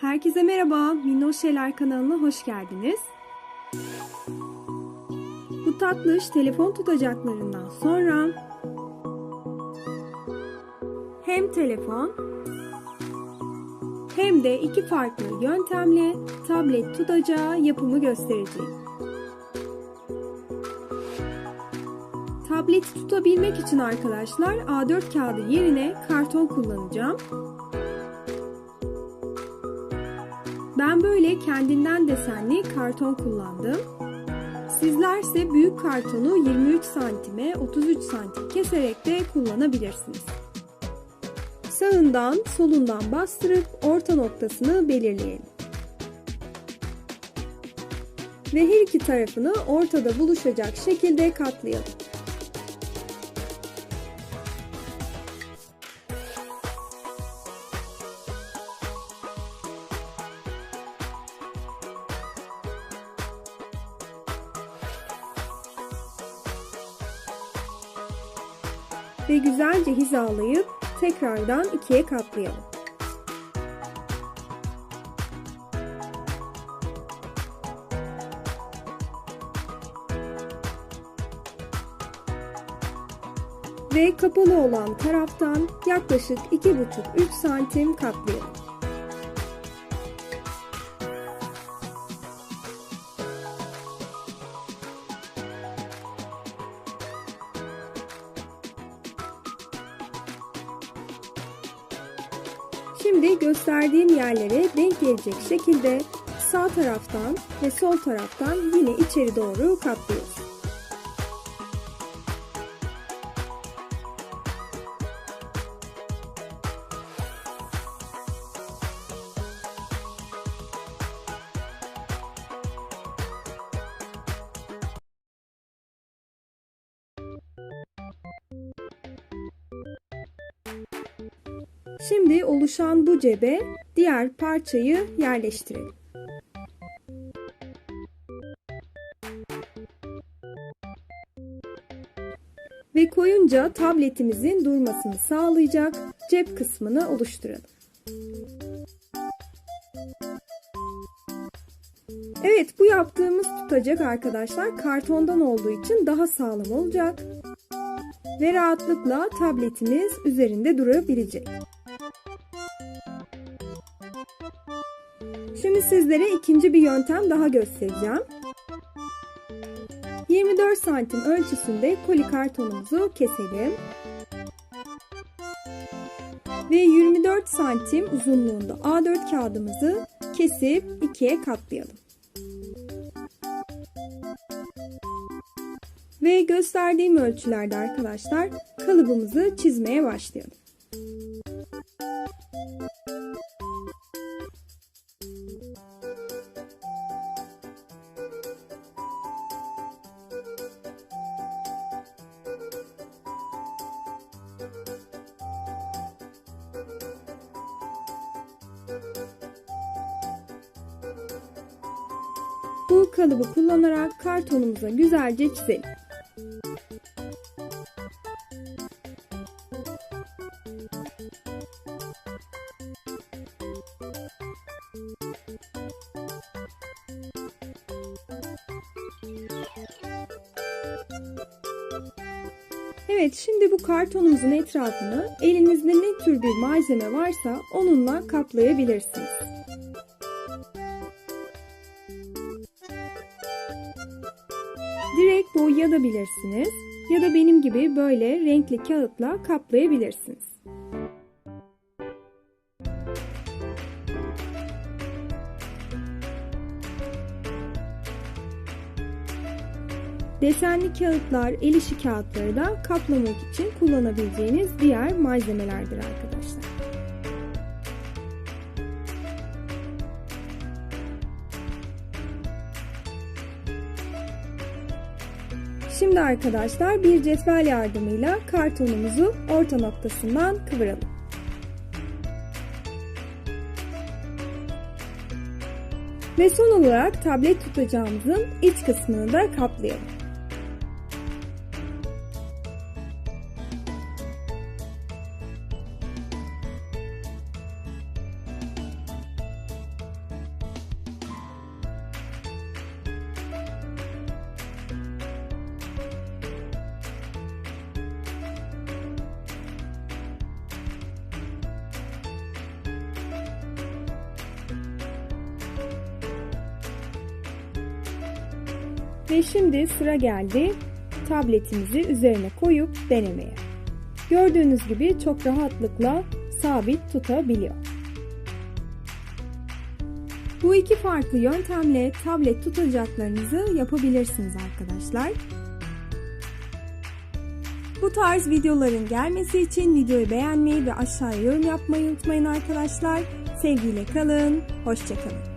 Herkese merhaba, Minnoş Şeyler kanalına hoş geldiniz. Bu tatlış telefon tutacaklarından sonra hem telefon hem de iki farklı yöntemle tablet tutacağı yapımı göstereceğim. Tableti tutabilmek için arkadaşlar A4 kağıdı yerine karton kullanacağım. Ben böyle kendinden desenli karton kullandım. Sizlerse büyük kartonu 23 santime 33 santim keserek de kullanabilirsiniz. Sağından solundan bastırıp orta noktasını belirleyelim. Ve her iki tarafını ortada buluşacak şekilde katlayalım. Ve güzelce hizalayıp tekrardan ikiye katlayalım. Ve kapalı olan taraftan yaklaşık 2,5-3 santim katlayalım. Şimdi gösterdiğim yerlere denk gelecek şekilde sağ taraftan ve sol taraftan yine içeri doğru katlıyoruz. Şimdi oluşan bu cebe diğer parçayı yerleştirelim. Ve koyunca tabletimizin durmasını sağlayacak cep kısmını oluşturalım. Evet bu yaptığımız tutacak arkadaşlar kartondan olduğu için daha sağlam olacak ve rahatlıkla tabletimiz üzerinde durabilecek. Şimdi sizlere ikinci bir yöntem daha göstereceğim. 24 santim ölçüsünde koli kartonumuzu keselim. Ve 24 santim uzunluğunda A4 kağıdımızı kesip ikiye katlayalım. Ve gösterdiğim ölçülerde arkadaşlar kalıbımızı çizmeye başlayalım. Bu kalıbı kullanarak kartonumuza güzelce çizelim. Evet şimdi bu kartonumuzun etrafını elinizde ne tür bir malzeme varsa onunla kaplayabilirsiniz. Boyayabilirsiniz ya da benim gibi böyle renkli kağıtla kaplayabilirsiniz. Desenli kağıtlar, el işi kağıtları da kaplamak için kullanabileceğiniz diğer malzemelerdir arkadaşlar. Şimdi arkadaşlar bir cetvel yardımıyla kartonumuzu orta noktasından kıvıralım. Ve son olarak tablet tutacağımızın iç kısmını da kaplayalım. Ve şimdi sıra geldi tabletimizi üzerine koyup denemeye. Gördüğünüz gibi çok rahatlıkla sabit tutabiliyor. Bu iki farklı yöntemle tablet tutacaklarınızı yapabilirsiniz arkadaşlar. Bu tarz videoların gelmesi için videoyu beğenmeyi ve aşağıya yorum yapmayı unutmayın arkadaşlar. Sevgiyle kalın, hoşçakalın.